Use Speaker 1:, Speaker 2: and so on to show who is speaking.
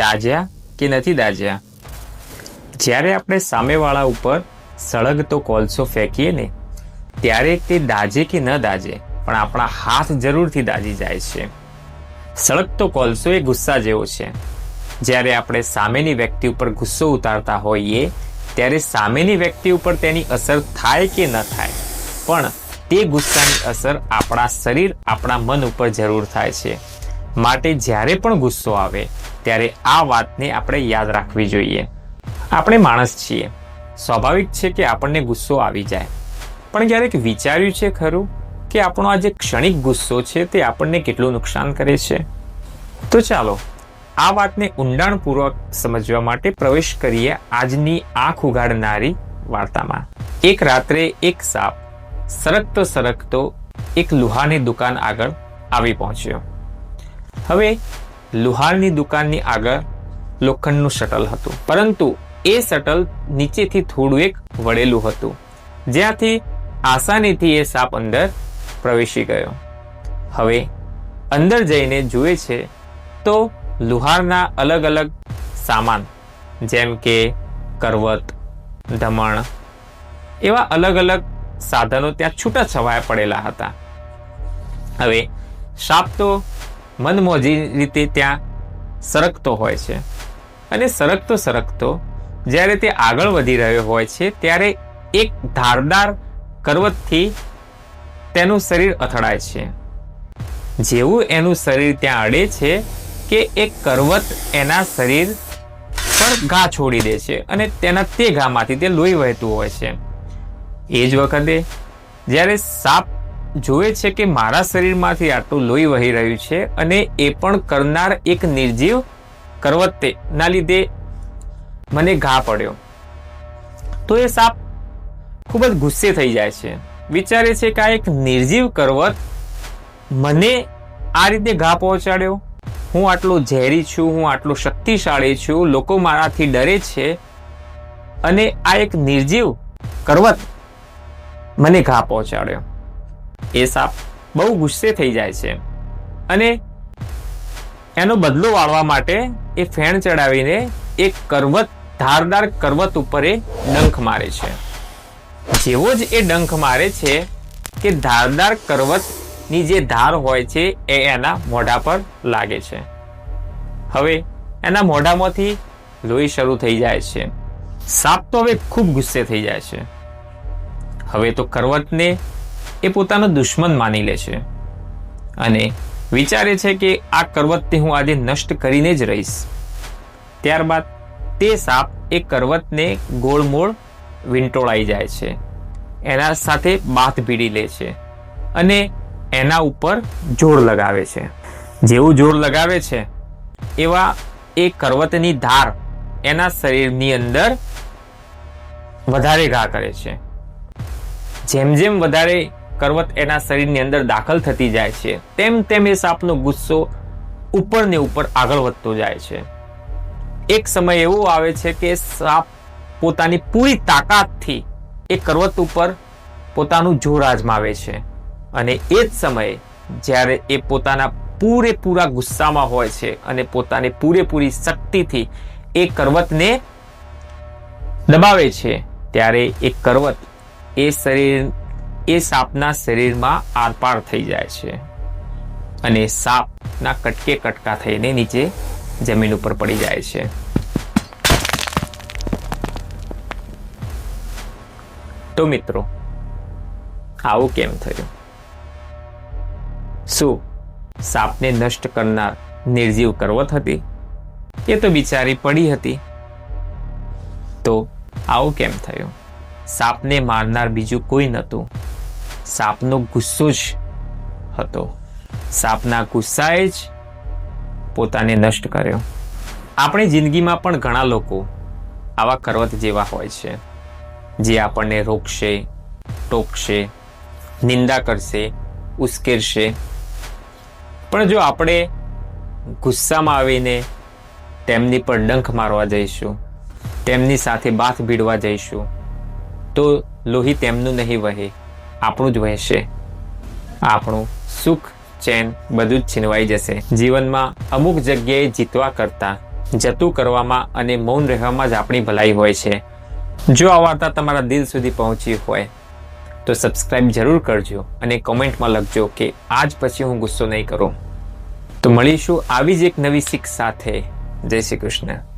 Speaker 1: દાજ્યા કે નથી દાજ્યા? જ્યારે આપણે સામેવાળા ઉપર સળગતો કોલસો ફેંકીએ ને, ત્યારે તે દાજે કે ન દાજે, પણ આપણા હાથ જરૂરથી દાજી જાય છે. સળગતો કોલસો એ ગુસ્સા જેવો છે. જ્યારે આપણે સામેની વ્યક્તિ ઉપર ગુસ્સો ઉતારતા હોઈએ, ત્યારે સામેની વ્યક્તિ ઉપર તેની અસર થાય કે ન થાય, પણ તે ગુસ્સાની અસર આપણા શરીર, આપણા મન ઉપર જરૂર થાય છે. માટે જ્યારે પણ ગુસ્સો આવે ત્યારે આ વાતને આપણે યાદ રાખવી જોઈએ. આપણે માણસ છીએ. સ્વાભાવિક છે કે આપણને ગુસ્સો આવી જાય. પણ ક્યારેક વિચાર્યું છે ખરું કે આપણો આ જે ક્ષણિક ગુસ્સો છે તે આપણને કેટલું નુકસાન કરે છે? તો ચાલો, આ વાતને ઊંડાણપૂર્વક સમજવા માટે પ્રવેશ કરીએ આજની આંખ ઉગાડનારી વાર્તામાં. એક રાત્રે એક સાપ સરકતો સરકતો એક લુહાની દુકાન આગળ આવી પહોંચ્યો. હવે લુહારની દુકાનની આગળ લોખંડનું શટલ હતું. પરંતુ એ શટલ નીચેથી થોડું એક વળેલું હતું. જ્યાંથી આસાનીથી એ સાપ અંદર પ્રવેશી ગયો. હવે અંદર જઈને જુએ છે તો લુહારના અલગ અલગ સામાન, જેમ કે કરવત ધમણ એવા અલગ અલગ સાધનો ત્યાં છૂટા છવાયા પડેલા હતા. હવે સાપ તો મનમોજી રીતે ત્યાં સરકતો હોય છે. અને સરકતો સરકતો જ્યારે તે આગળ વધી રહ્યો હોય છે, ત્યારે એક ધારદાર કરવતથી તેનું શરીર અથડાય છે. જેવું એનું શરીર ત્યાં અડે છે કે એક કરવત એના શરીર પર ઘા છોડી દે છે અને તેના તે ઘામાંથી તે લોહી વહેતું હોય છે. એ જ વખતે જ્યારે સાપ જોવે છે કે મારા શરીરમાંથી આટલું લોહી વહી રહ્યું છે અને એ પણ કરનાર એક નિર્જીવ કરવતે ના લીધે મને ઘા પડ્યો. તો એ સાપ ખૂબ જ ગુસ્સે થઈ જાય છે. વિચારે છે કે આ એક નિર્જીવ કરવત મને આ રીતે ઘા પહોંચાડ્યો. હું આટલો ઝેરી છું, હું આટલો શક્તિશાળી છું, લોકો મારાથી ડરે છે અને આ એક નિર્જીવ કરવત મને ઘા પહોંચાડ્યો. એ સાપ બહુ ગુસ્સે થઈ જાય છે. અને એનો બદલો વાળવા માટે એ ફેણ ચડાવીને એક કરવત, ધારદાર કરવત ઉપર એ ડંખ મારે છે. જેવો જ એ ડંખ મારે છે કે ધારદાર કરવતની જે ધાર હોય છે એ એના મોઢા પર લાગે છે. હવે એના મોઢામાંથી લોહી શરૂ થઈ જાય છે. સાપ તો હવે ખૂબ ગુસ્સે થઈ જાય છે. હવે તો કરવતને એ પોતાનો દુશ્મન માની લે છે. અને વિચારે છે કે આ કરવતને હું આજે નષ્ટ કરીને જ રહીશ. ત્યારબાદ તે સાપ એ કરવતને ગોળમોળ વીંટોળાઈ જાય છે. એના સાથે બાથ ભીડી લે છે અને એના ઉપર જોર લગાવે છે. જેવું જોર લગાવે છે, એવા એ કરવતની ધાર એના શરીરની અંદર વધારે ઘા કરે છે. જેમ જેમ વધારે કરવત એના શરીરની અંદર દાખલ થતી જાય છે, તેમ તેમ એ સાપનો ગુસ્સો ઉપર ને ઉપર આગળ વધતો જાય છે. એક સમય એવો આવે છે કે સાપ પોતાની પૂરી તાકાતથી એ કરવત ઉપર પોતાનું જોર આજમાવે છે અને એ જ સમયે જ્યારે એ પોતાના પૂરેપૂરા ગુસ્સામાં હોય છે અને પોતાની પૂરેપૂરી શક્તિથી એ કરવતને દબાવે છે, ત્યારે એ કરવત એ શરીર, એ સાપના શરીરમાં આરપાર થઈ જાય છે. અને સાપના કટકે કટકા થઈને નીચે જમીન ઉપર પડી જાય છે. તો મિત્રો, આવું કેમ થયું? શું સાપને નષ્ટ કરનાર નિર્જીવ કરવત હતી? એ તો બિચારી પડી હતી. તો આવું કેમ થયું? સાપને મારનાર બીજું કોઈ નહોતું. સાપનો ગુસ્સો જ હતો. સાપના ગુસ્સાએ જ પોતાને નષ્ટ કર્યો. આપણી જિંદગીમાં પણ ઘણા લોકો આવા કરવત જેવા હોય છે, જે આપણને રોકશે, ટોકશે, નિંદા કરશે, ઉશ્કેરશે. પણ જો આપણે ગુસ્સામાં આવીને તેમની પર ડંખ મારવા જઈશું, તેમની સાથે બાથ ભીડવા જઈશું તો લોહી તેમનું નહીં વહે, આપણું જ વહેશે. આપણું સુખ, ચેન બધું જ છીનવાઈ જશે. જીવનમાં અમુક જગ્યાએ જીતવા કરતાં, જતું કરવામાં અને મૌન રહેવામાં જ આપણી ભલાઈ હોય છે. જો આ વાર્તા તમારા દિલ સુધી પહોંચી હોય, તો સબસ્ક્રાઇબ જરૂર કરજો અને કોમેન્ટમાં લખજો કે આજ પછી હું ગુસ્સો નહીં કરું. તો મળીશું આવી જ એક નવી શીખ સાથે. જય શ્રી કૃષ્ણ.